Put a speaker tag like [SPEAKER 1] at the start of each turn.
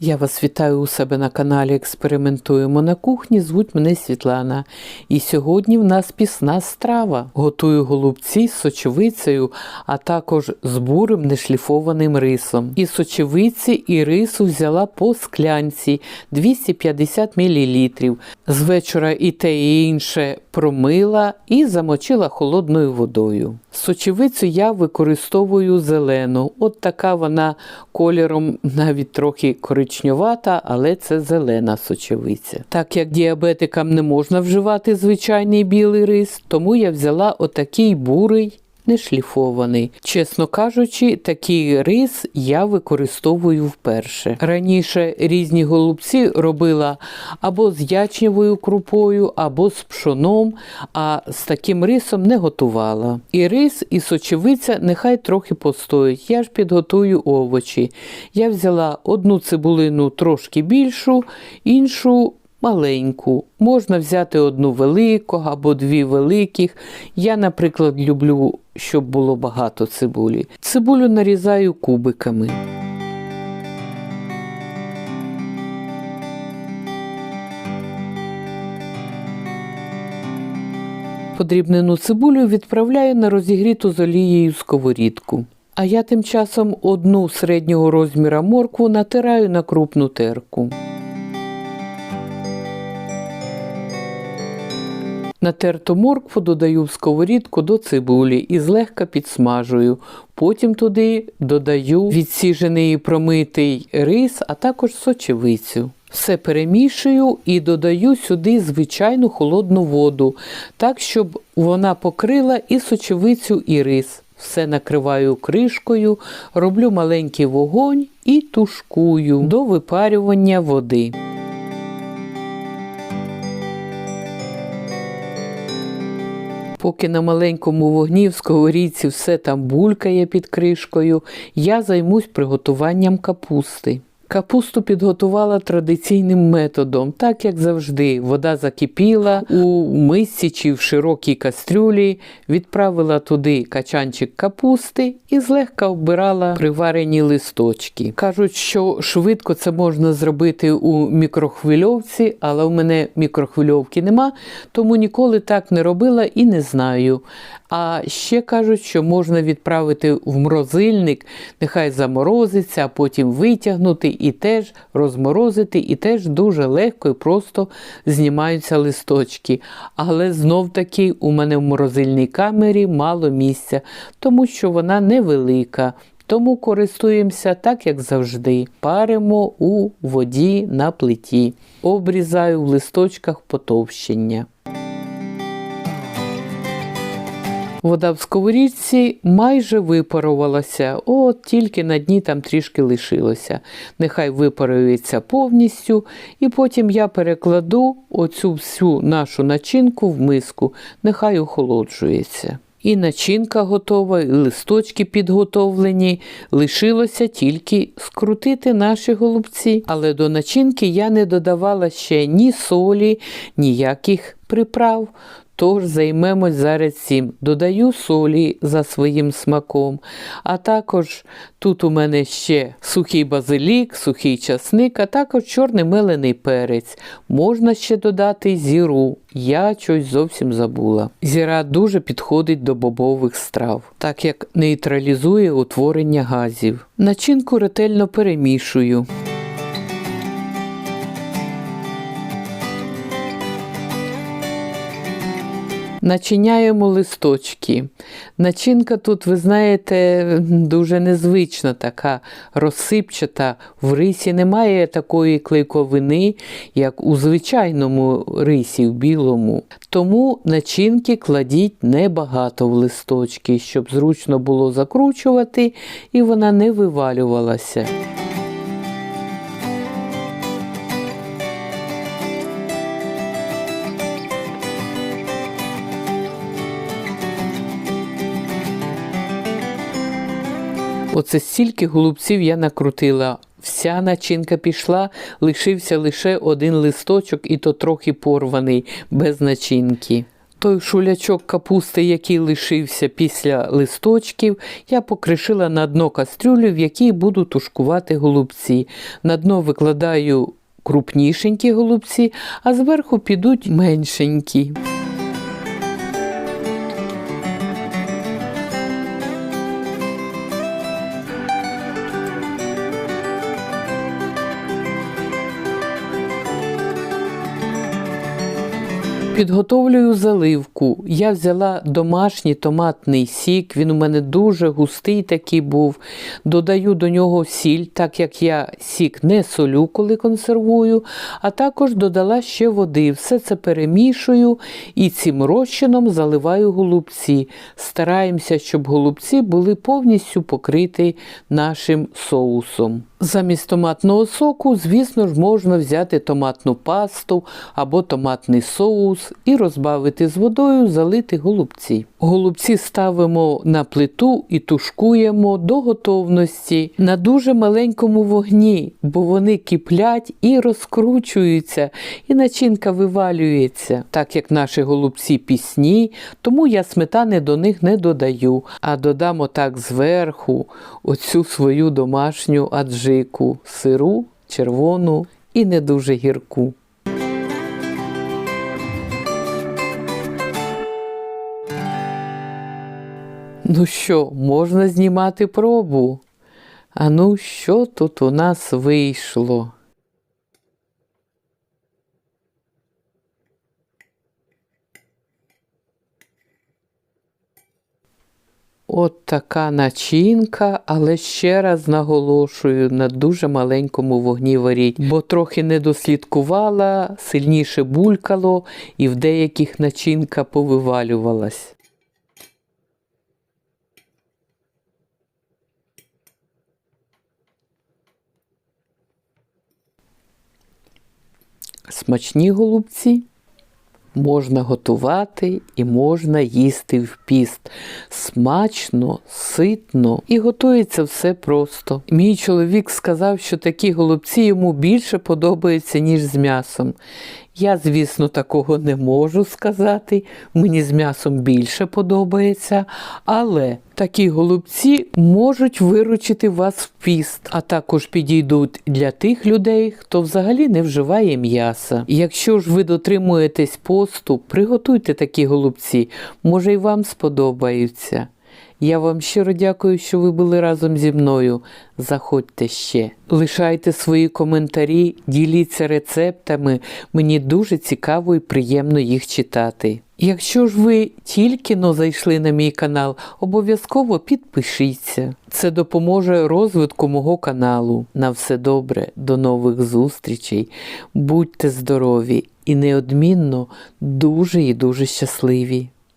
[SPEAKER 1] Я вас вітаю у себе на каналі Експериментуємо на кухні. Звуть мене Світлана. І сьогодні в нас пісна страва. Готую голубці з сочевицею, а також з бурим нешліфованим рисом. І сочевиці, і рису взяла по склянці 250 мл. З вечора і те, і інше промила і замочила холодною водою. Сочевицю я використовую зелену. От така вона кольором навіть трохи коричневата, але це зелена сочевиця. Так як діабетикам не можна вживати звичайний білий рис, тому я взяла отакий бурий. Не шліфований. Чесно кажучи, такий рис я використовую вперше. Раніше різні голубці робила або з ячневою крупою, або з пшоном, а з таким рисом не готувала. І рис, і сочевиця нехай трохи постоять. Я ж підготую овочі. Я взяла одну цибулину трошки більшу, іншу маленьку. Можна взяти одну велику або дві великих. Я, наприклад, люблю, щоб було багато цибулі. Цибулю нарізаю кубиками. Подрібнену цибулю відправляю на розігріту з олією сковорідку. А я тим часом одну середнього розміра моркву натираю на крупну терку. Натерту моркву додаю в сковорідку до цибулі і злегка підсмажую. Потім туди додаю відсіжений і промитий рис, а також сочевицю. Все перемішую і додаю сюди звичайну холодну воду, так, щоб вона покрила і сочевицю, і рис. Все накриваю кришкою, роблю маленький вогонь і тушкую до випарювання води. Поки на маленькому вогні в сковорідці все там булькає під кришкою, я займусь приготуванням капусти. Капусту підготувала традиційним методом, так як завжди. Вода закипіла у мисці чи в широкій кастрюлі, відправила туди качанчик капусти і злегка оббирала приварені листочки. Кажуть, що швидко це можна зробити у мікрохвильовці, але в мене мікрохвильовки нема, тому ніколи так не робила і не знаю. А ще кажуть, що можна відправити в морозильник, нехай заморозиться, а потім витягнути і теж розморозити, і теж дуже легко і просто знімаються листочки. Але знов таки у мене в морозильній камері мало місця, тому що вона невелика. Тому користуємося так, як завжди. Паримо у воді на плиті. Обрізаю в листочках потовщення. Вода в сковорідці майже випарувалася, от тільки на дні там трішки лишилося. Нехай випарується повністю, і потім я перекладу оцю всю нашу начинку в миску, нехай охолоджується. І начинка готова, і листочки підготовлені. Лишилося тільки скрутити наші голубці. Але до начинки я не додавала ще ні солі, ніяких приправ. Тож займемось зараз цим. Додаю солі за своїм смаком. А також тут у мене ще сухий базилік, сухий часник, а також чорний мелений перець. Можна ще додати зіру. Я щось зовсім забула. Зіра дуже підходить до бобових страв, так як нейтралізує утворення газів. Начинку ретельно перемішую. Начиняємо листочки. Начинка тут, ви знаєте, дуже незвична, така розсипчата. В рисі немає такої клейковини, як у звичайному рисі, в білому. Тому начинки кладіть небагато в листочки, щоб зручно було закручувати і вона не вивалювалася. Оце стільки голубців я накрутила. Вся начинка пішла, лишився лише один листочок, і то трохи порваний, без начинки. Той шулячок капусти, який лишився після листочків, я покришила на дно кастрюлю, в якій буду тушкувати голубці. На дно викладаю крупнішенькі голубці, а зверху підуть меншенькі. Підготовлюю заливку. Я взяла домашній томатний сік, він у мене дуже густий такий був. Додаю до нього сіль, так як я сік не солю, коли консервую, а також додала ще води. Все це перемішую і цим розчином заливаю голубці. Стараємося, щоб голубці були повністю покриті нашим соусом. Замість томатного соку, звісно ж, можна взяти томатну пасту або томатний соус і розбавити з водою, залити голубці. Голубці ставимо на плиту і тушкуємо до готовності на дуже маленькому вогні, бо вони киплять і розкручуються, і начинка вивалюється. Так як наші голубці пісні, тому я сметани до них не додаю, а додам отак зверху оцю свою домашню аджику, сиру, червону і не дуже гірку. Ну що, можна знімати пробу? А ну, що тут у нас вийшло? От така начинка, але ще раз наголошую, на дуже маленькому вогні варіть, бо трохи не дослідкувала, сильніше булькало і в деяких начинка повивалювалась. Смачні голубці можна готувати і можна їсти в піст. Смачно, ситно і готується все просто. Мій чоловік сказав, що такі голубці йому більше подобаються, ніж з м'ясом. Я, звісно, такого не можу сказати. Мені з м'ясом більше подобається, але такі голубці можуть виручити вас в піст, а також підійдуть для тих людей, хто взагалі не вживає м'яса. Якщо ж ви дотримуєтесь посту, приготуйте такі голубці, може й вам сподобаються. Я вам щиро дякую, що ви були разом зі мною. Заходьте ще. Лишайте свої коментарі, діліться рецептами. Мені дуже цікаво і приємно їх читати. Якщо ж ви тільки но зайшли на мій канал, обов'язково підпишіться. Це допоможе розвитку мого каналу. На все добре, до нових зустрічей. Будьте здорові і неодмінно дуже і дуже щасливі.